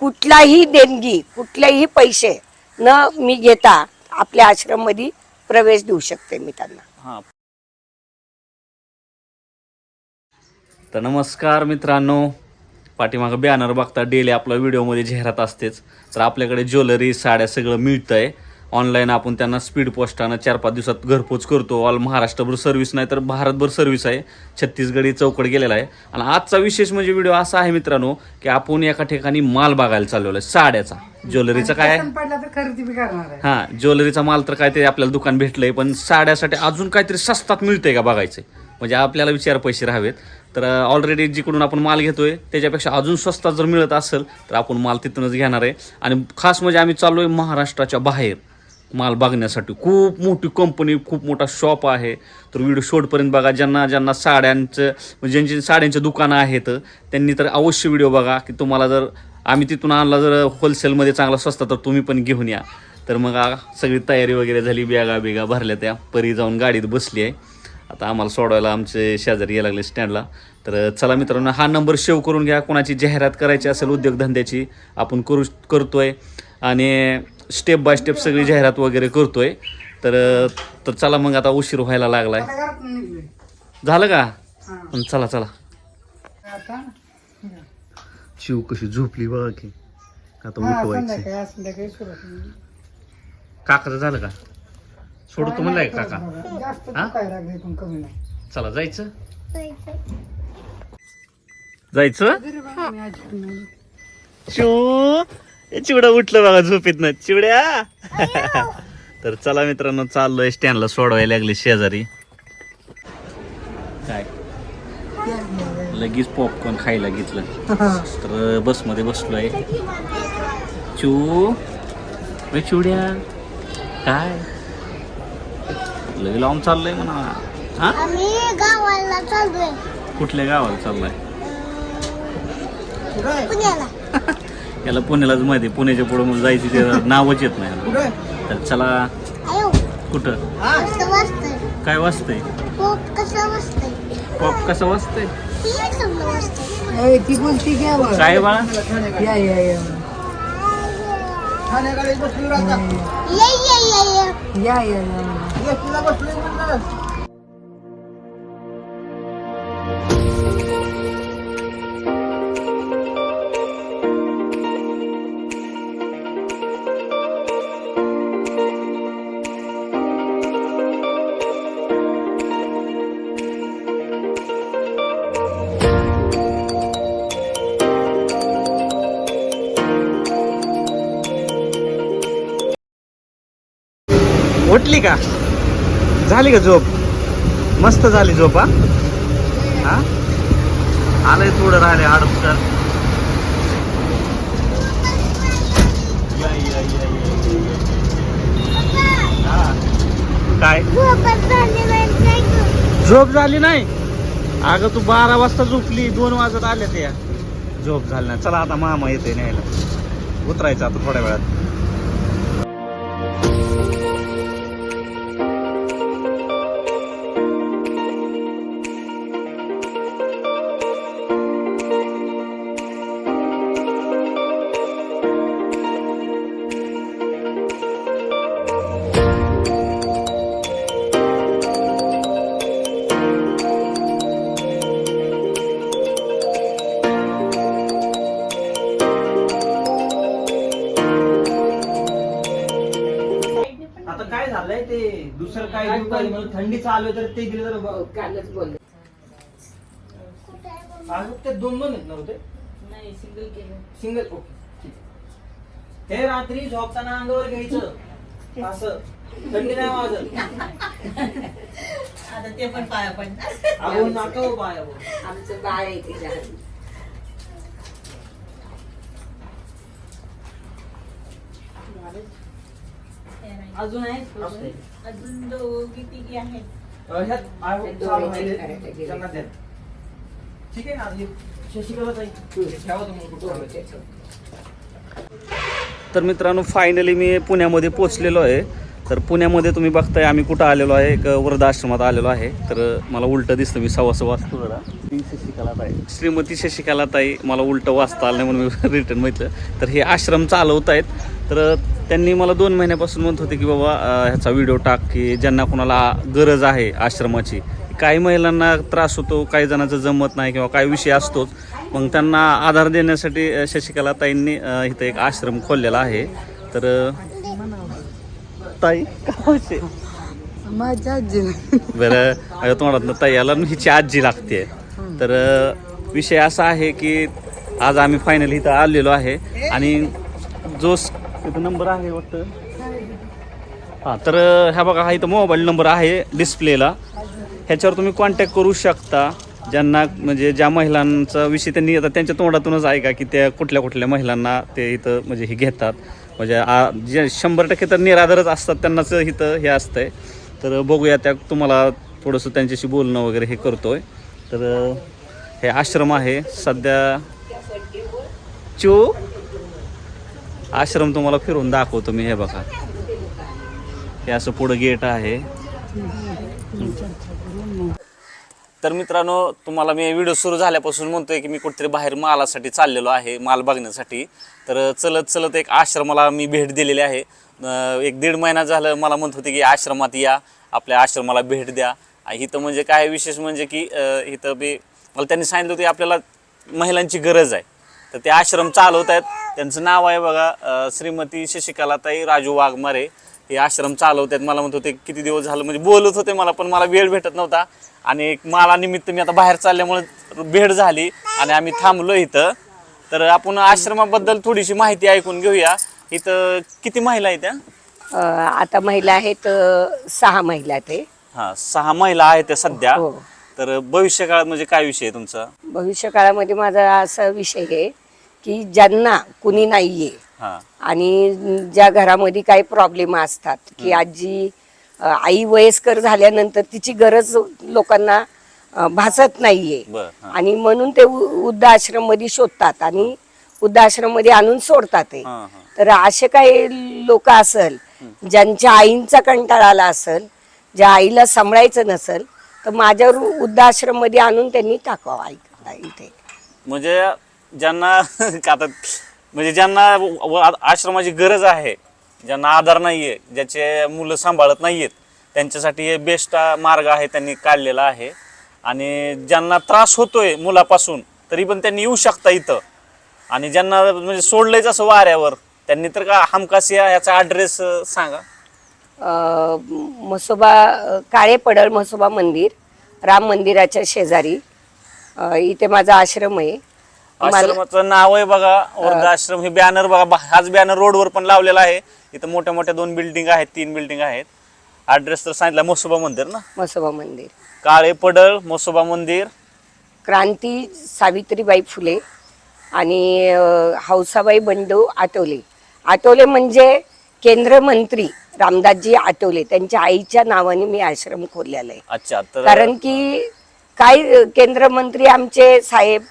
कुठलाही देणगी कुठलेही पैसे न मी घेता आपल्या आश्रममध्ये प्रवेश देऊ शकते मी त्यांना. हां. तर नमस्कार मित्रांनो. पाठीमागं बॅनर बघता डेली आपल्या व्हिडिओमध्ये जाहिरात असतेच. तर आपल्याकडे ज्वेलरी साड्या सगळं मिळतंय. ऑनलाईन आपण त्यांना स्पीड पोस्टानं चार पाच दिवसात घरपोच करतो. ऑल महाराष्ट्रभर सर्व्हिस नाही तर भारतभर सर्व्हिस आहे. छत्तीसगडी चौकड गेलेला आहे. आणि आजचा विशेष म्हणजे व्हिडिओ असा आहे मित्रांनो की आपण एका ठिकाणी माल बघायला चालवला आहे. साड्याचा. ज्वेलरीचा काय आहे? आहे. हा ज्वेलरीचा माल तर काय ते आपल्याला दुकान भेटलंय पण साड्यासाठी अजून काहीतरी स्वस्तात मिळतंय का बघायचं म्हणजे आपल्याला विचार पैसे राहावेत. तर ऑलरेडी जिकडून आपण माल घेतोय त्याच्यापेक्षा अजून स्वस्तात जर मिळत असेल तर आपण माल तिथूनच घेणार आहे. आणि खास म्हणजे आम्ही चाललोय महाराष्ट्राच्या बाहेर. माल बघण्यासाठी. खूप मोठी कंपनी खूप मोठा शॉप आहे. तर व्हिडिओ शॉर्टपर्यंत बघा ज्यांना ज्यांना साड्यांचं म्हणजे ज्यांची साड्यांची दुकानं आहेत त्यांनी तर अवश्य व्हिडिओ बघा की तुम्हाला जर आम्ही तिथून आणला जर होलसेलमध्ये चांगला स्वस्त तर तुम्ही पण घेऊन या. तर मग सगळी तयारी वगैरे झाली बॅगा बिगा भरल्या त्या. परी जाऊन गाडीत बसली आहे. आता आम्हाला सोडवायला आमचे शेजारी यायला लागले स्टँडला तर चला मित्रांनो हा नंबर सेव्ह करून घ्या. कोणाची जाहिरात करायची असेल उद्योगधंद्याची आपण करू करतोय. आणि स्टेप बाय स्टेप सगळी जाहिरात वगैरे करतोय. तर तर चला मग आता उशीर व्हायला लागलाय. झालं का? हा. पण चला चला. आता शिव कशी झोपली बघा की. आता उठवायची. काकाचं झालं का? सोडतो म्हणलाय काका? बघा, जास्त हा? काय लागले पण कमी नाही. चला जायचं? जायचं. तरी चिव चिवडा उठलं बघा झोपेत ना चिवड्या तर चला मित्रांनो चाललोय स्टँडला सोडवायला लागले शेजारी. काय? लगेच पॉपकॉर्न खायला घेतलं. तर बसमध्ये बसलोय. चू! चिवड्या! काय? लगे लावून चाललंय म्हणा. हा? कुठल्या गावाला चाललाय? पुण्याला. याला पुण्यालाच माहिती पुण्याच्या पुढे मग जायची ते नावच येत नाही तर चला कुठं? काय वाजतंय पोप कसं वाजतंय पॉप कसं वाजतंय ती बोलती घ्या. काय बाळा? या या या. ये ये ये उठली का? झाली का झोप? मस्त झाली झोप हा? आलंय थोडं राहिले अडचण काय? काय झोप झाली नाही? अगं तू बारा वाजता झोपली दोन वाजत आल्या त्या झोप झाली नाही. चला आता मामा येते न्यायला. उतरायचं आता थोड्या वेळात. दुसरं काय देऊ मला थंडी चालू आहे तर ते दिलं तर ब- कालच बोलले. अजून ते दोन दोन आहेत ना होते नाही सिंगल केलं. सिंगल ओके ठीक आहे. हे रात्री झोपताना अंगावर घ्यायचं. असं. थंडी नाही वाजत. आता ते पण पाया पडणार. अगो नाका हो पाय. आमचं बाळ आहे तिच्या अजून आहे. अजून दोघी तिघी आहेत. ह्यात. त्यांना द्या. ठीक आहे. ना हे. शशिकला ताई ठेवा तुम्ही कुठं तर मित्रांनो फायनली मी पुण्यामध्ये पोचलेलो आहे. तर पुण्यामध्ये तुम्ही बघताय आम्ही कुठं आलेलो आहे? एक वृद्धाश्रमात आलेलो आहे. तर मला उलटं दिसतं मी सव्वा सव्वा वाजतो जरा. शशिकलाताई. श्रीमती शशिकलाताई मला उलटं वाचता आलं नाही म्हणून मी रिटर्न म्हटलं तर हे आश्रम चालवत आहेत तर त्यांनी मला दोन महिन्यापासून म्हणत होते की बाबा ह्याचा व्हिडिओ टाक की ज्यांना कोणाला गरज आहे आश्रमाची. काही महिलांना त्रास होतो काही जणांचं जमत नाही किंवा काही विषय असतोच. मग त्यांना आधार देण्यासाठी अं, शशिकलाताईंनी अं, इथं एक आश्रम खोललेला आहे. तर ताई का असे? माझ्या आजी. बरं तोंडात ताई आणि हिची आजी लागते. तर विषय असा आहे की आज आम्ही फायनली इथं आलेलो आहे. आणि जो तिथं नंबर आहे वाटतं. हां तर ह्या बघा हा इथं मोबाईल नंबर आहे डिस्प्लेला ह्याच्यावर तुम्ही कॉन्टॅक्ट करू शकता. ज्यांना म्हणजे ज्या महिलांचा विषय त्यांनी आता त्यांच्या तोंडातूनच ऐका की त्या कुठल्या कुठल्या महिलांना ते इथं म्हणजे हे घेतात. म्हणजे आ- जे शंभर टक्के तर निराधारच असतात त्यांनाच इथं हे असतंय. तर बघूया त्या तुम्हाला थोडंसं त्यांच्याशी बोलणं वगैरे हे करतोय. तर हे आश्रम आहे. सध्या चो आश्रम तुम्हाला फिरून दाखवतो मी हे बघा. हे असं पुढं गेट आहे. तर मित्रांनो तुम्हाला मी व्हिडिओ सुरू झाल्यापासून म्हणतोय की मी कुठेतरी बाहेर मालासाठी चाललेलो आहे माल बघण्यासाठी. तर चलत चलत एक आश्रमाला मी भेट दिलेली आहे. एक दीड महिना झालं मला म्हणत होते की आश्रमात या आपल्या आश्रमाला भेट द्या. आणि इथं म्हणजे काय विशेष म्हणजे की इथं बी मला त्यांनी सांगितलं होतं की आपल्याला महिलांची गरज आहे. तर ते आश्रम चालवत आहेत त्यांचं नाव आहे बघा अं, श्रीमती शशिकलाताई राजू वाघमारे. हे आश्रम चालवत आहेत मला म्हणत होते किती दिवस झालं? म्हणजे बोलत होते मला पण मला वेळ भेटत नव्हता. आणि एक मला निमित्त मी आता बाहेर चालल्यामुळे भेट झाली आणि आम्ही थांबलो इथं. तर आपण आश्रमाबद्दल थोडीशी माहिती ऐकून घेऊया. इथं किती महिला आहेत त्या अं, आता महिला आहेत अं, सहा महिला ते हां. सहा महिला आहेत त्या सध्या. हो. तर भविष्य काळात म्हणजे काय विषय आहे तुमचा? भविष्य काळामध्ये माझा असा विषय आहे की ज्यांना कुणी नाहीये. हां. आणि ज्या घरामध्ये काही प्रॉब्लेम असतात की आजी अ, आई वयस्कर झाल्यानंतर तिची गरज लोकांना अ, भासत नाहीये. बरं हां. आणि म्हणून ते वृद्धाश्रममध्ये शोधतात आणि वृद्धाश्रममध्ये आणून सोडतात ते हां हां. तर असे काही लोक असल ज्यांच्या आईंचा कंटाळा आला असल ज्या आईला सांभाळायचं नसल तर माझ्या वृद्धाश्रममध्ये आणून त्यांनी टाकावं आई इथे म्हणजे ज्यांना आता म्हणजे ज्यांना व- आश्रमाची गरज आहे ज्यांना आधार नाहीये ज्याचे मुलं सांभाळत नाहीयेत त्यांच्यासाठी हे बेस्ट मार्ग आहे त्यांनी काढलेला आहे. आणि ज्यांना त्रास होतोय मुलापासून तरी पण त्यांनी येऊ शकता इथं. आणि ज्यांना म्हणजे सोडलंय जसं वाऱ्यावर त्यांनी तर का हमखास या याचा ॲड्रेस सांगा. अ, म्हसोबा अ, काळे पडळ म्हसोबा मंदिर राम मंदिराच्या शेजारी. अ, इथे माझा आश्रम आहे. आश्रमाचं नाव आहे बघा वृद्धाश्रम हे. बॅनर बघा हाच बॅनर रोडवर पण लावलेला आहे. इथं मोठ्या मोठ्या दोन बिल्डिंग आहेत तीन बिल्डिंग आहेत. ॲड्रेस तर सांगितला मसोबा मंदिर ना? म्हसोबा मंदिर. काळे पडळ मसोबा मंदिर. क्रांती सावित्रीबाई फुले आणि हौसाबाई बंडू आटोले आटोले म्हणजे केंद्रमंत्री रामदासजी आटोले त्यांच्या आईच्या नावाने मी आश्रम खोललेला आहे. अच्छा कारण की काय अ, केंद्रमंत्री आमचे साहेब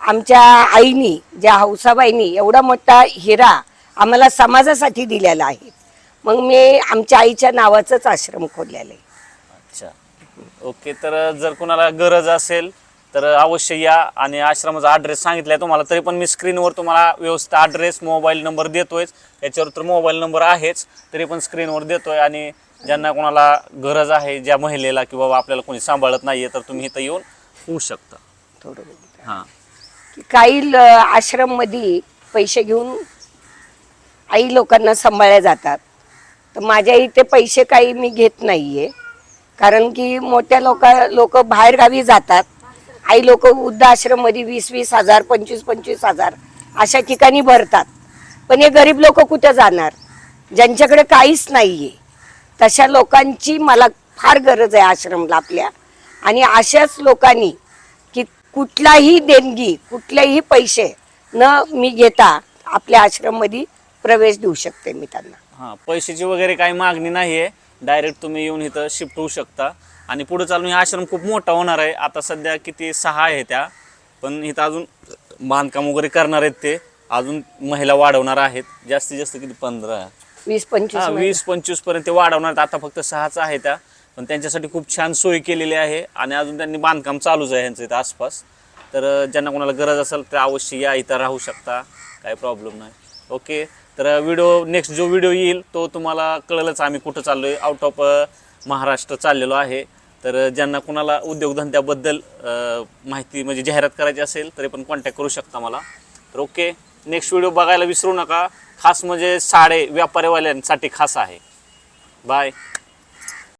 आमच्या आईनी ज्या हौसाबाईनी एवढा मोठा हिरा आम्हाला समाजासाठी दिलेला आहे. मग मी आमच्या आईच्या नावाचंच आश्रम खोललेलं आहे. अच्छा. ओके तर जर कोणाला गरज असेल तर अवश्य या आणि आश्रमाचा ॲड्रेस सांगितलाय तुम्हाला. तरी पण मी स्क्रीनवर तुम्हाला व्यवस्थित ॲड्रेस मोबाईल नंबर देतोयच याच्यावर तर मोबाईल नंबर आहेच तरी पण स्क्रीनवर देतोय. आणि ज्यांना कोणाला गरज आहे ज्या महिलेला की बाबा आपल्याला कोणी सांभाळत नाहीये तर तुम्ही इथं येऊन होऊ शकता. थोडं हां. काही आश्रममध्ये पैसे घेऊन आई लोकांना सांभाळल्या जातात. तर माझ्या इथे पैसे काही मी घेत नाहीये. कारण की मोठ्या लोक लोक बाहेरगावी जातात. आई लोक वृद्ध आश्रममध्ये वीस वीस हजार पंचवीस पंचवीस हजार अशा ठिकाणी भरतात. पण हे गरीब लोक कुठं जाणार? ज्यांच्याकडे काहीच नाहीये. तशा लोकांची मला फार गरज आहे आश्रमला आपल्या. आणि अशाच लोकांनी कुठलाही देणगी कुठलेही पैसे न मी घेता आपल्या आश्रममध्ये प्रवेश देऊ शकते मी त्यांना. हां पैशाची वगैरे काही मागणी नाही आहे डायरेक्ट तुम्ही येऊन इथं शिफ्ट होऊ शकता. आणि पुढे चालून हे आश्रम खूप मोठा होणार आहे. आता सध्या किती सहा आहे त्या. पण इथं अजून बांधकाम वगैरे करणार आहेत ते. अजून महिला वाढवणार आहेत. जास्तीत जास्त किती? पंधरा. वीस पंचवीस. वीस पंचवीसपर्यंत वाढवणार आहेत. आता फक्त सहाच आहे त्या. पण त्यांच्यासाठी खूप छान सोय केलेली आहे आणि अजून त्यांनी बांधकाम चालूच आहे यांचं इथं आसपास. तर ज्यांना कोणाला गरज असेल तर अवश्य या इथं राहू शकता. काही प्रॉब्लेम नाही. ओके तर व्हिडिओ नेक्स्ट जो व्हिडिओ येईल तो तुम्हाला कळलंच आम्ही कुठं चाललो आहे आउट ऑफ महाराष्ट्र चाललेलो आहे. तर ज्यांना कुणाला उद्योगधंद्याबद्दल माहिती म्हणजे जाहिरात करायची असेल तरी पण कॉन्टॅक्ट करू शकता मला. तर ओके नेक्स्ट व्हिडिओ बघायला विसरू नका. खास म्हणजे साडे व्यापारीवाल्यांसाठी खास आहे. बाय